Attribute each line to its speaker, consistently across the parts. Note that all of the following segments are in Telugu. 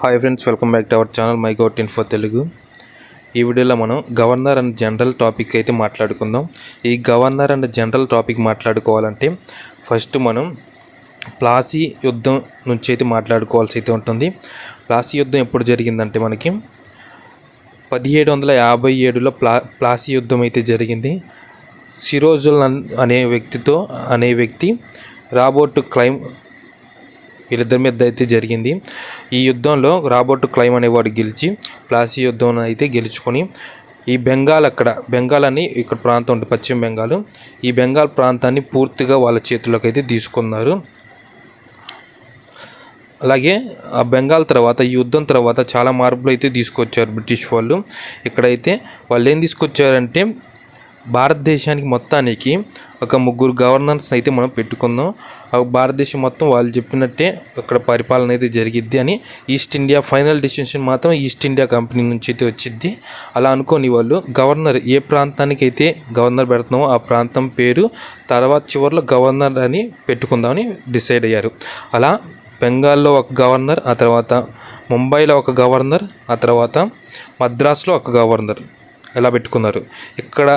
Speaker 1: Hi friends welcome back to our channel my govt info Telugu ఈ వీడియోలో మనం గవర్నర్ అండ్ జనరల్ టాపిక్ అయితే మాట్లాడుకుందాం. ఈ గవర్నర్ అండ్ జనరల్ టాపిక్ మాట్లాడుకోవాలంటే ఫస్ట్ మనం ప్లాసీ యుద్ధం నుంచి అయితే మాట్లాడుకోవాల్సి అయితే ఉంటుంది. ప్లాసీ యుద్ధం ఎప్పుడు జరిగిందంటే మనకి పదిహేడు వందల యాభై ఏడులో ప్లా ప్లాసీ యుద్ధం అయితే జరిగింది. సిరోజుల్ అన్- అనే వ్యక్తితో అనే వ్యక్తి రాబోట్ క్లైమ్ వీళ్ళిద్దరి మీద అయితే జరిగింది. ఈ యుద్ధంలో రాబర్ట్ క్లైమ్ అనేవాడు గెలిచి ప్లాసీ యుద్ధం అయితే గెలుచుకొని ఈ బెంగాల్ అక్కడ బెంగాల్ అని ఇక్కడ ప్రాంతం ఉంటుంది పశ్చిమ బెంగాల్. ఈ బెంగాల్ ప్రాంతాన్ని పూర్తిగా వాళ్ళ చేతుల్లోకి అయితే తీసుకున్నారు. అలాగే ఆ బెంగాల్ తర్వాత ఈ యుద్ధం తర్వాత చాలా మార్పులు అయితే తీసుకొచ్చారు బ్రిటిష్ వాళ్ళు. ఇక్కడైతే వాళ్ళు ఏం తీసుకొచ్చారంటే భారతదేశానికి మొత్తానికి ఒక ముగ్గురు గవర్నర్స్ అయితే మనం పెట్టుకుందాం. భారతదేశం మొత్తం వాళ్ళు చెప్పినట్టే అక్కడ పరిపాలన అయితే జరిగిద్ది అని ఈస్ట్ ఇండియా ఫైనల్ డెసిషన్ మాత్రం ఈస్ట్ ఇండియా కంపెనీ నుంచి అయితే వచ్చింది అలా అనుకోని వాళ్ళు గవర్నర్ ఏ ప్రాంతానికి అయితే గవర్నర్ పెడుతున్నామో ఆ ప్రాంతం పేరు తర్వాత చివరిలో గవర్నర్ అని పెట్టుకుందామని డిసైడ్ అయ్యారు. అలా బెంగాల్లో ఒక గవర్నర్ ఆ తర్వాత ముంబైలో ఒక గవర్నర్ ఆ తర్వాత మద్రాసులో ఒక గవర్నర్. ఎలా పెట్టుకున్నారు? ఇక్కడ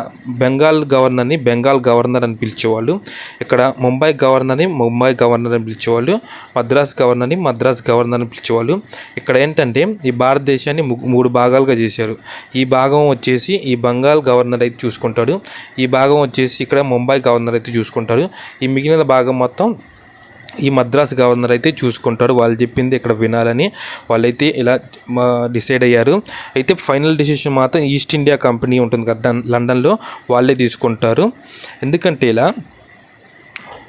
Speaker 1: బెంగాల్ గవర్నర్ని బెంగాల్ గవర్నర్ అని పిలిచేవాళ్ళు ఇక్కడ ముంబై గవర్నర్ని ముంబై గవర్నర్ అని పిలిచేవాళ్ళు మద్రాస్ గవర్నర్ని మద్రాస్ గవర్నర్ అని పిలిచేవాళ్ళు. ఇక్కడ ఏంటంటే ఈ భారతదేశాన్ని మూడు భాగాలుగా చేశారు. ఈ భాగం వచ్చేసి ఈ బెంగాల్ గవర్నర్ అయితే చూసుకుంటాడు. ఈ భాగం వచ్చేసి ఇక్కడ ముంబై గవర్నర్ అయితే చూసుకుంటాడు. ఈ మిగిలిన భాగం మొత్తం ఈ మద్రాస్ గవర్నర్ అయితే చూసుకుంటారు వాళ్ళు చెప్పింది ఇక్కడ వినాలని. వాళ్ళైతే ఇలా డిసైడ్ అయ్యారు. అయితే ఫైనల్ డిసిషన్ మాత్రం ఈస్ట్ ఇండియా కంపెనీ ఉంటుంది కదా లండన్లో వాళ్ళే తీసుకుంటారు. ఎందుకంటే ఇలా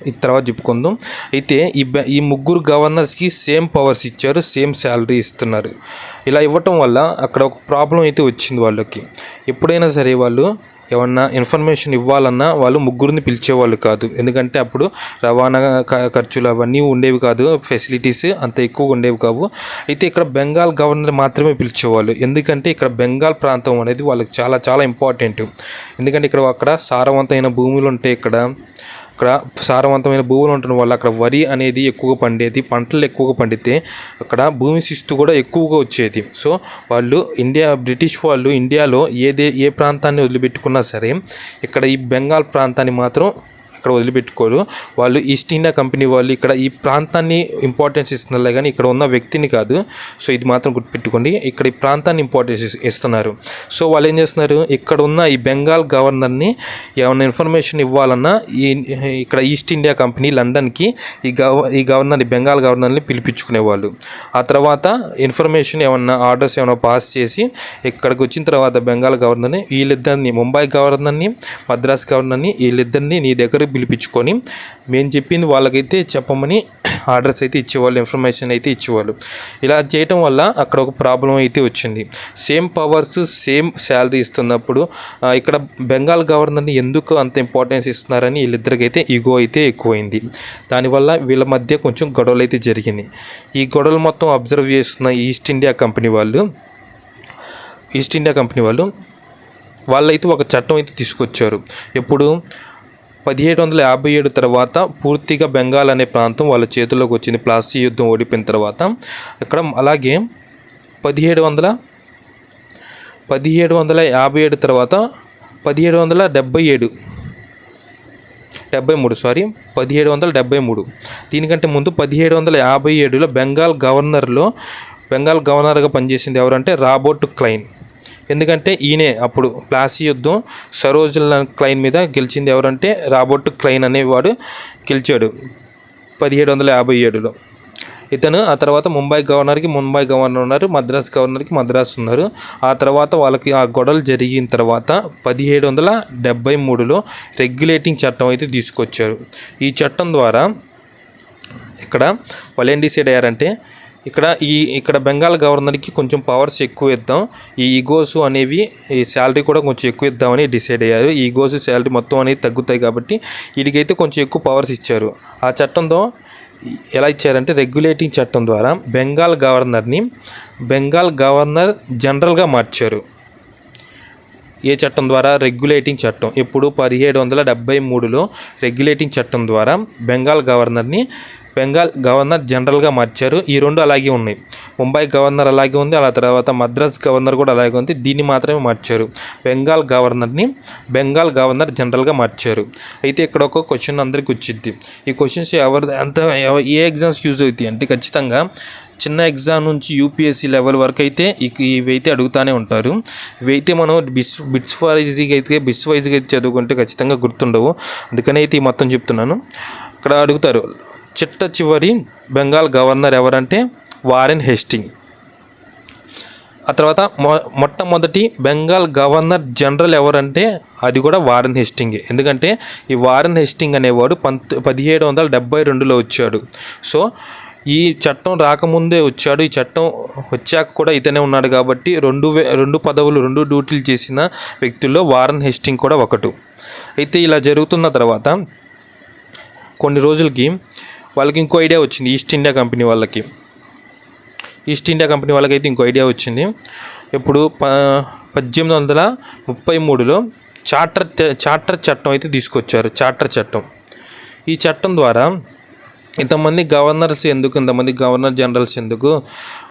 Speaker 1: ఈ తర్వాత చెప్పుకుందాం. అయితే ఈ ఈ ముగ్గురు గవర్నర్స్కి సేమ్ పవర్స్ ఇచ్చారు సేమ్ శాలరీ ఇస్తున్నారు. ఇలా ఇవ్వటం వల్ల అక్కడ ఒక ప్రాబ్లం అయితే వచ్చింది వాళ్ళకి. ఎప్పుడైనా సరే వాళ్ళు ఏమన్నా ఇన్ఫర్మేషన్ ఇవ్వాలన్నా వాళ్ళు ముగ్గురిని పిలిచేవాళ్ళు కాదు. ఎందుకంటే అప్పుడు రవాణా ఖర్చులు అవన్నీ ఉండేవి కాదు ఫెసిలిటీస్ అంత ఎక్కువ ఉండేవి కావు. అయితే ఇక్కడ బెంగాల్ గవర్నర్ మాత్రమే పిలిచేవాళ్ళు. ఎందుకంటే ఇక్కడ బెంగాల్ ప్రాంతం అనేది వాళ్ళకి చాలా చాలా ఇంపార్టెంట్ ఎందుకంటే ఇక్కడ అక్కడ సారవంతమైన భూములు ఉంటాయి ఇక్కడ అక్కడ సారవంతమైన భూములు ఉండటం వల్ల అక్కడ వరి అనేది ఎక్కువగా పండేది పంటలు ఎక్కువగా పండితే అక్కడ భూమి శిస్తు కూడా ఎక్కువగా వచ్చేది. సో వాళ్ళు ఇండియా బ్రిటిష్ వాళ్ళు ఇండియాలో ఏదే ఏ ప్రాంతాన్ని వదిలిపెట్టుకున్నా సరే ఇక్కడ ఈ బెంగాల్ ప్రాంతాన్ని మాత్రం ఇక్కడ వదిలిపెట్టుకోరు. వాళ్ళు ఈస్ట్ ఇండియా కంపెనీ వాళ్ళు ఇక్కడ ఈ ప్రాంతాన్ని ఇంపార్టెన్స్ ఇస్తున్నారు కానీ ఇక్కడ ఉన్న వ్యక్తిని కాదు. సో ఇది మాత్రం గుర్తుపెట్టుకోండి. ఇక్కడ ఈ ప్రాంతాన్ని ఇంపార్టెన్స్ ఇస్తున్నారు. సో వాళ్ళు ఏం చేస్తున్నారు? ఇక్కడ ఉన్న ఈ బెంగాల్ గవర్నర్ని ఏమైనా ఇన్ఫర్మేషన్ ఇవ్వాలన్నా ఈ ఇక్కడ ఈస్ట్ ఇండియా కంపెనీ లండన్కి ఈ గవ ఈ గవర్నర్ ఈ బెంగాల్ గవర్నర్ని పిలిపించుకునేవాళ్ళు. ఆ తర్వాత ఇన్ఫర్మేషన్ ఏమన్నా ఆర్డర్స్ ఏమైనా పాస్ చేసి ఇక్కడికి వచ్చిన తర్వాత బెంగాల్ గవర్నర్ని వీళ్ళిద్దరిని ముంబై గవర్నర్ని మద్రాస్ గవర్నర్ని వీళ్ళిద్దరిని నీ దగ్గర పిలిపించుకొని మేము చెప్పింది వాళ్ళకైతే చెప్పమని ఆర్డర్స్ అయితే ఇచ్చేవాళ్ళు ఇన్ఫర్మేషన్ అయితే ఇచ్చేవాళ్ళు. ఇలా చేయటం వల్ల అక్కడ ఒక ప్రాబ్లం అయితే వచ్చింది. సేమ్ పవర్స్ సేమ్ శాలరీ ఇస్తున్నప్పుడు ఇక్కడ బెంగాల్ గవర్నర్ని ఎందుకు అంత ఇంపార్టెన్స్ ఇస్తున్నారని వీళ్ళిద్దరికైతే ఈగో అయితే ఎక్కువైంది. దానివల్ల వీళ్ళ మధ్య కొంచెం గొడవలు అయితే జరిగింది. ఈ గొడవలు మొత్తం అబ్జర్వ్ చేస్తున్న ఈస్ట్ ఇండియా కంపెనీ వాళ్ళు ఈస్ట్ ఇండియా కంపెనీ వాళ్ళు వాళ్ళైతే ఒక చట్టం అయితే తీసుకొచ్చారు. ఎప్పుడు పదిహేడు వందల యాభై ఏడు తర్వాత పూర్తిగా బెంగాల్ అనే ప్రాంతం వాళ్ళ చేతుల్లోకి వచ్చింది. ప్లాసీ యుద్ధం ఓడిపోయిన తర్వాత ఇక్కడ అలాగే పదిహేడు వందల పదిహేడు వందల యాభై ఏడు తర్వాత పదిహేడు వందల డెబ్బై ఏడు డెబ్బై మూడు సారీ పదిహేడు వందల డెబ్బై మూడు. దీనికంటే ముందు పదిహేడు వందల యాభై ఏడులో బెంగాల్ గవర్నర్లో బెంగాల్ గవర్నర్గా పనిచేసింది ఎవరంటే రాబర్ట్ క్లైన్. ఎందుకంటే ఈయనే అప్పుడు ప్లాసీ యుద్ధం సరోజల్ క్లైన్ మీద గెలిచింది ఎవరంటే రాబర్ట్ క్లైన్ అనేవాడు గెలిచాడు పదిహేడు వందల యాభై ఏడులో. ఇతను ఆ తర్వాత ముంబై గవర్నర్కి ముంబై గవర్నర్ ఉన్నారు మద్రాస్ గవర్నర్కి మద్రాస్ ఉన్నారు. ఆ తర్వాత వాళ్ళకి ఆ గొడవలు జరిగిన తర్వాత పదిహేడు వందల డెబ్బై మూడులో రెగ్యులేటింగ్ చట్టం అయితే తీసుకొచ్చారు. ఈ చట్టం ద్వారా ఇక్కడ వాళ్ళు ఏం డిసైడ్ అయ్యారంటే ఇక్కడ ఈ ఇక్కడ బెంగాల్ గవర్నర్కి కొంచెం పవర్స్ ఎక్కువ ఇద్దాం ఈ ఈగోస్ అనేవి ఈ శాలరీ కూడా కొంచెం ఎక్కువ ఇద్దామని డిసైడ్ అయ్యారు. ఈగోస్ శాలరీ మొత్తం అనేది తగ్గుతాయి కాబట్టి వీడికైతే కొంచెం ఎక్కువ పవర్స్ ఇచ్చారు. ఆ చట్టంతో ఎలా ఇచ్చారంటే రెగ్యులేటింగ్ చట్టం ద్వారా బెంగాల్ గవర్నర్ని బెంగాల్ గవర్నర్ జనరల్గా మార్చారు. ఏ చట్టం ద్వారా? రెగ్యులేటింగ్ చట్టం. ఇప్పుడు పదిహేడు వందల డెబ్బై మూడులో రెగ్యులేటింగ్ చట్టం ద్వారా బెంగాల్ గవర్నర్ని బెంగాల్ గవర్నర్ జనరల్గా మార్చారు. ఈ రెండు అలాగే ఉన్నాయి. ముంబై గవర్నర్ అలాగే ఉంది. అలా తర్వాత మద్రాస్ గవర్నర్ కూడా అలాగే ఉంది. దీన్ని మాత్రమే మార్చారు. బెంగాల్ గవర్నర్ని బెంగాల్ గవర్నర్ జనరల్గా మార్చారు. అయితే ఇక్కడ ఒక క్వశ్చన్ అందరికి వచ్చింది ఈ క్వశ్చన్స్ ఎవరి అంత ఏ ఎగ్జామ్స్కి యూజ్ అవుతాయి? అంటే ఖచ్చితంగా చిన్న ఎగ్జామ్ నుంచి యూపీఎస్సీ లెవెల్ వరకు అయితే ఇక ఇవైతే అడుగుతానే ఉంటారు. ఇవైతే మనం బిట్స్ బిట్స్ వైజ్గా అయితే బిట్స్ వైజ్గా అయితే చదువుకుంటే ఖచ్చితంగా గుర్తుండవు. అందుకని అయితే ఈ మొత్తం చెప్తున్నాను. ఇక్కడ అడుగుతారు చిట్ట చివరి బెంగాల్ గవర్నర్ ఎవరంటే వారెన్ హెస్టింగ్. ఆ తర్వాత మొ మొట్టమొదటి బెంగాల్ గవర్నర్ జనరల్ ఎవరంటే అది కూడా వారెన్ హెస్టింగే. ఎందుకంటే ఈ వారెన్ హెస్టింగ్ అనేవాడు పంత్ పదిహేడు వందల డెబ్బై రెండులో వచ్చాడు. సో ఈ చట్టం రాకముందే వచ్చాడు. ఈ చట్టం వచ్చాక కూడా ఇతనే ఉన్నాడు కాబట్టి రెండు వే రెండు పదవులు రెండు డ్యూటీలు చేసిన వ్యక్తుల్లో వారన్ హెస్టింగ్ కూడా ఒకటి. అయితే ఇలా జరుగుతున్న తర్వాత కొన్ని రోజులకి వాళ్ళకి ఇంకో ఐడియా వచ్చింది. ఈస్ట్ ఇండియా కంపెనీ వాళ్ళకి. ఈస్ట్ ఇండియా కంపెనీ వాళ్ళకైతే ఇంకో ఐడియా వచ్చింది. ఇప్పుడు ప పద్దెనిమిది వందల ముప్పై మూడులో చార్టర్ చార్టర్ చట్టం అయితే తీసుకొచ్చారు. చార్టర్ చట్టం. ఈ చట్టం ద్వారా ఇంతమంది గవర్నర్స్ ఎందుకు ఇంతమంది గవర్నర్ జనరల్స్ ఎందుకు?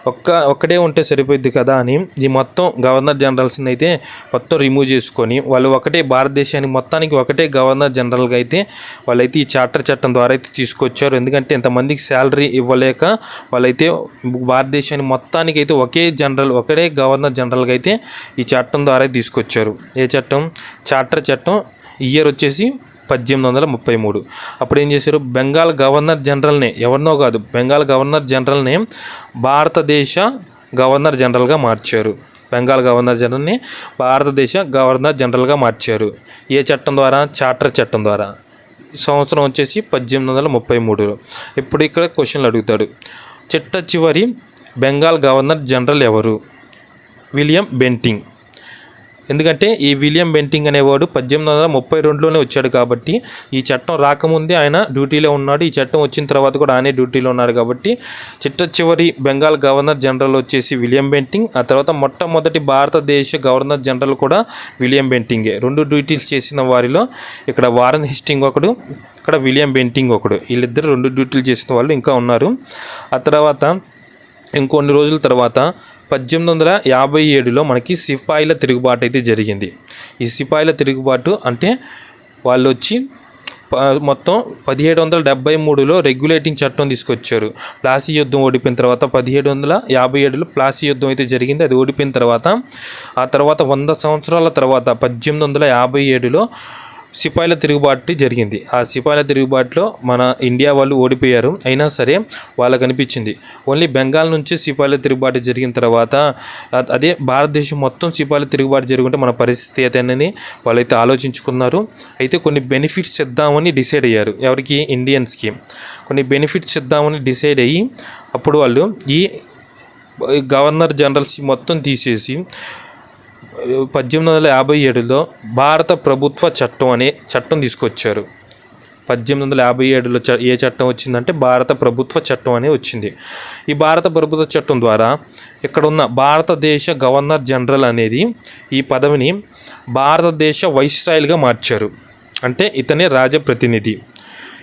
Speaker 1: ఒక్క ఒక్కడే ఉంటే సరిపోద్ది కదా అని ఈ మొత్తం గవర్నర్ జనరల్స్ని అయితే మొత్తం రిమూవ్ చేసుకొని వాళ్ళు ఒకటే భారతదేశానికి మొత్తానికి ఒకటే గవర్నర్ జనరల్గా అయితే వాళ్ళైతే ఈ చార్టర్ చట్టం ద్వారా అయితే తీసుకొచ్చారు. ఎందుకంటే ఇంతమందికి శాలరీ ఇవ్వలేక వాళ్ళైతే భారతదేశాన్ని మొత్తానికి అయితే ఒకే జనరల్ ఒకటే గవర్నర్ జనరల్గా అయితే ఈ చట్టం ద్వారా తీసుకొచ్చారు. ఏ చట్టం? చార్టర్ చట్టం. ఇయర్ వచ్చేసి పద్దెనిమిది వందల ముప్పై మూడు. అప్పుడు ఏం చేశారు? బెంగాల్ గవర్నర్ జనరల్నే ఎవరినో కాదు బెంగాల్ గవర్నర్ జనరల్ని భారతదేశ గవర్నర్ జనరల్గా మార్చారు. బెంగాల్ గవర్నర్ జనరల్ని భారతదేశ గవర్నర్ జనరల్గా మార్చారు. ఏ చట్టం ద్వారా? చార్టర్ చట్టం ద్వారా. సంవత్సరం వచ్చేసి పద్దెనిమిది వందల ముప్పై మూడులో ఇప్పుడు ఇక్కడ క్వశ్చన్లు అడుగుతాడు. చిట్ట చివరి బెంగాల్ గవర్నర్ జనరల్ ఎవరు? William Bentinck. ఎందుకంటే ఈ విలియం బెంటింగ్ అనేవాడు పద్దెనిమిది వందల ముప్పై రెండులోనే వచ్చాడు కాబట్టి ఈ చట్టం రాకముందే ఆయన డ్యూటీలో ఉన్నాడు. ఈ చట్టం వచ్చిన తర్వాత కూడా ఆయనే డ్యూటీలో ఉన్నాడు కాబట్టి చిట్ట చివరి బెంగాల్ గవర్నర్ జనరల్ వచ్చేసి విలియం బెంటింగ్ ఆ తర్వాత మొట్టమొదటి భారతదేశ గవర్నర్ జనరల్ కూడా విలియం బెంటింగే. రెండు డ్యూటీస్ చేసిన వారిలో ఇక్కడ వారన్ హిస్టింగ్ ఒకడు ఇక్కడ విలియం బెంటింగ్ ఒకడు. వీళ్ళిద్దరు రెండు డ్యూటీలు చేసిన వాళ్ళు ఇంకా ఉన్నారు. ఆ తర్వాత ఇంకొన్ని రోజుల తర్వాత పద్దెనిమిది వందల యాభై ఏడులో మనకి సిపాయిల తిరుగుబాటు అయితే జరిగింది. ఈ సిపాయిల తిరుగుబాటు అంటే వాళ్ళు వచ్చి ప- మొత్తం పదిహేడు వందల డెబ్బై మూడులో రెగ్యులేటింగ్ చట్టం తీసుకొచ్చారు. ప్లాసీ యుద్ధం ఓడిపోయిన తర్వాత పదిహేడు వందల యాభై ఏడులో ప్లాసీ యుద్ధం అయితే జరిగింది. అది ఓడిపోయిన తర్వాత ఆ తర్వాత వంద సంవత్సరాల తర్వాత పద్దెనిమిది వందల యాభై ఏడులో సిపాయిల తిరుగుబాటు జరిగింది. ఆ సిపాయిల తిరుగుబాటులో మన ఇండియా వాళ్ళు ఓడిపోయారు. అయినా సరే వాళ్ళకు అనిపించింది. ఓన్లీ బెంగాల్ నుంచి సిపాయిల తిరుగుబాటు జరిగిన తర్వాత అదే భారతదేశం మొత్తం సిపాయిల తిరుగుబాటు జరుగుంటే మన పరిస్థితి ఏదైనా వాళ్ళైతే ఆలోచించుకున్నారు. అయితే కొన్ని బెనిఫిట్స్ ఇద్దామని డిసైడ్ అయ్యారు. ఎవరికి? ఇండియన్స్కి. కొన్ని బెనిఫిట్స్ ఇద్దామని డిసైడ్ అయ్యి అప్పుడు వాళ్ళు ఈ గవర్నర్ జనరల్స్ మొత్తం తీసేసి పద్దెనిమిది వందల యాభై ఏడులో భారత ప్రభుత్వ చట్టం అనే చట్టం తీసుకొచ్చారు. పద్దెనిమిది వందల యాభై ఏడులో చ ఏ చట్టం వచ్చిందంటే భారత ప్రభుత్వ చట్టం అనే వచ్చింది. ఈ భారత ప్రభుత్వ చట్టం ద్వారా ఇక్కడ ఉన్న భారతదేశ గవర్నర్ జనరల్ అనేది ఈ పదవిని భారతదేశ వైస్రాయల్గా మార్చారు. అంటే ఇతనే రాజప్రతినిధి.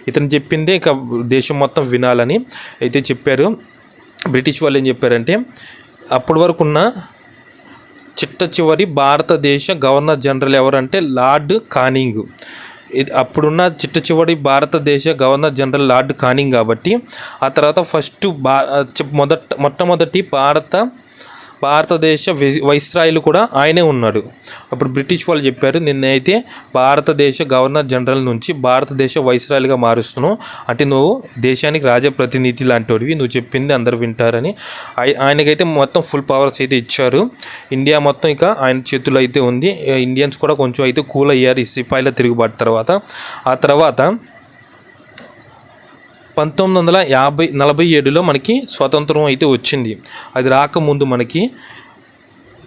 Speaker 1: ఇతను చెప్పిందే ఇక దేశం మొత్తం వినాలని అయితే చెప్పారు. బ్రిటిష్ వాళ్ళు ఏం చెప్పారంటే అప్పటి వరకు ఉన్న చిట్ట చివరి భారతదేశ గవర్నర్ జనరల్ ఎవరంటే లార్డ్ కానింగ్. ఇది అప్పుడున్న చిట్ట చివరి భారతదేశ గవర్నర్ జనరల్ లార్డ్ కానింగ్ కాబట్టి ఆ తర్వాత ఫస్ట్ బా మొదట మొట్టమొదటి భారత భారతదేశ వైస్రాయిలు కూడా ఆయనే ఉన్నాడు. అప్పుడు బ్రిటిష్ వాళ్ళు చెప్పారు నిన్నైతే భారతదేశ గవర్నర్ జనరల్ నుంచి భారతదేశ వైస్రాయిలుగా మారుస్తున్నావు అంటే నువ్వు దేశానికి రాజప్రతినిధి లాంటివి నువ్వు చెప్పింది అందరు వింటారని ఆయ- ఆయనకైతే మొత్తం ఫుల్ పవర్స్ అయితే ఇచ్చారు. ఇండియా మొత్తం ఇక ఆయన చేతుల్లో అయితే ఉంది. ఇండియన్స్ కూడా కొంచెం అయితే కూల్ అయ్యారు ఈ సిపాయిల తిరుగుబాటు తర్వాత. ఆ తర్వాత పంతొమ్మిది వందల యాభై నలభై ఏడులో మనకి స్వతంత్రం అయితే వచ్చింది. అది రాకముందు మనకి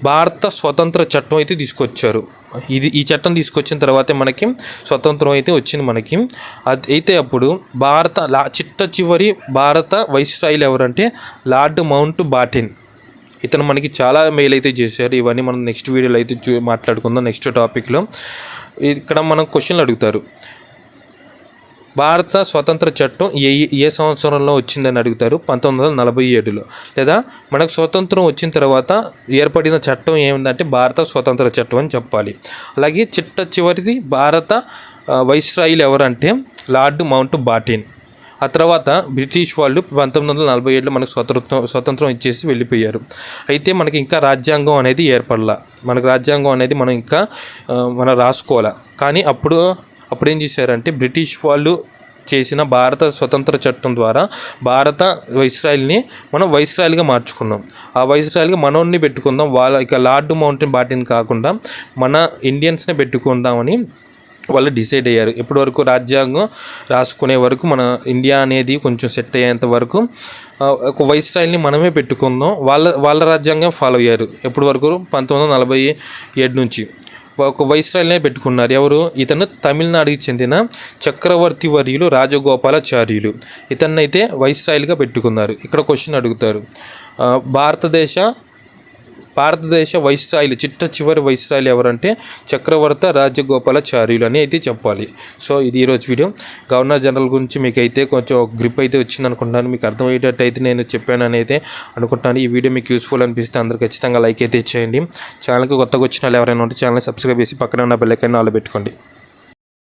Speaker 1: భారత స్వతంత్ర చట్టం అయితే తీసుకొచ్చారు. ఇది ఈ చట్టం తీసుకొచ్చిన తర్వాతే మనకి స్వతంత్రం అయితే వచ్చింది మనకి. అది అయితే అప్పుడు భారత లా చిట్ట చివరి భారత వైస్రాయిలు ఎవరంటే లార్డ్ మౌంట్ బాటిన్. ఇతను మనకి చాలా మెయిల్ అయితే చేశారు. ఇవన్నీ మనం నెక్స్ట్ వీడియోలో అయితే చూ మాట్లాడుకుందాం నెక్స్ట్ టాపిక్లో. ఇక్కడ మనం క్వశ్చన్లు అడుగుతారు. భారత స్వతంత్ర చట్టం ఏ ఏ సంవత్సరంలో వచ్చిందని అడుగుతారు? పంతొమ్మిది వందల నలభై ఏడులో. లేదా మనకు స్వతంత్రం వచ్చిన తర్వాత ఏర్పడిన చట్టం ఏమిటంటే భారత స్వతంత్ర చట్టం అని చెప్పాలి. అలాగే చిట్ట చివరిది భారత వైస్రాయిలు ఎవరంటే లార్డ్ మౌంట్ బాటిన్. ఆ తర్వాత బ్రిటిష్ వాళ్ళు పంతొమ్మిది వందల నలభై ఏడులో మనకు స్వతంత్రం స్వతంత్రం ఇచ్చేసి వెళ్ళిపోయారు. అయితే మనకి ఇంకా రాజ్యాంగం అనేది ఏర్పడలా. మనకు రాజ్యాంగం అనేది మనం ఇంకా మనం రాసుకోవాలా. కానీ అప్పుడు అప్పుడు ఏం చేశారంటే బ్రిటిష్ వాళ్ళు చేసిన భారత స్వతంత్ర చట్టం ద్వారా భారత వైస్రాయిల్ని మనం వైస్రాయిల్గా మార్చుకున్నాం. ఆ వైస్రాయిల్గా మనోన్ని పెట్టుకుందాం వాళ్ళ ఇక లార్డ్ మౌంటైన్ బాటిని కాకుండా మన ఇండియన్స్నే పెట్టుకుందామని వాళ్ళు డిసైడ్ అయ్యారు. ఇప్పటి వరకు రాజ్యాంగం రాసుకునే వరకు మన ఇండియా అనేది కొంచెం సెట్ అయ్యేంత వరకు ఒక వైస్రాయిల్ని మనమే పెట్టుకుందాం. వాళ్ళ వాళ్ళ రాజ్యాంగం ఫాలో అయ్యారు. ఎప్పటి వరకు? పంతొమ్మిది వందల నలభై ఏడు నుంచి. ఒక వైస్రాయిల్నే పెట్టుకున్నారు. ఎవరు? ఇతను తమిళనాడుకి చెందిన చక్రవర్తి వర్యులు రాజగోపాలాచార్యులు. ఇతన్నైతే వైస్రాయిల్గా పెట్టుకున్నారు. ఇక్కడ క్వశ్చన్ అడుగుతారు. భారతదేశ భారతదేశ వైస్రాయిలు చిట్ట చివరి వైస్రాయిలు ఎవరంటే చక్రవర్త రాజగోపాలాచార్యులు అని అయితే చెప్పాలి. సో ఇది ఈరోజు వీడియో. గవర్నర్ జనరల్ గురించి మీకు అయితే కొంచెం గ్రిప్ అయితే వచ్చింది అనుకుంటున్నాను మీకు అర్థమయ్యేటట్టు అయితే నేను చెప్పానని అయితే అనుకుంటున్నాను. ఈ వీడియో మీకు యూస్ఫుల్ అనిపిస్తే అందరు ఖచ్చితంగా లైక్ అయితే ఇచ్చేయండి. ఛానల్కి కొత్తగా వచ్చిన వాళ్ళు ఎవరైనా ఉంటే ఛానల్ సబ్స్క్రైబ్ చేసి పక్కన ఉన్న బెల్ ఐకాన్ పెట్టుకోండి.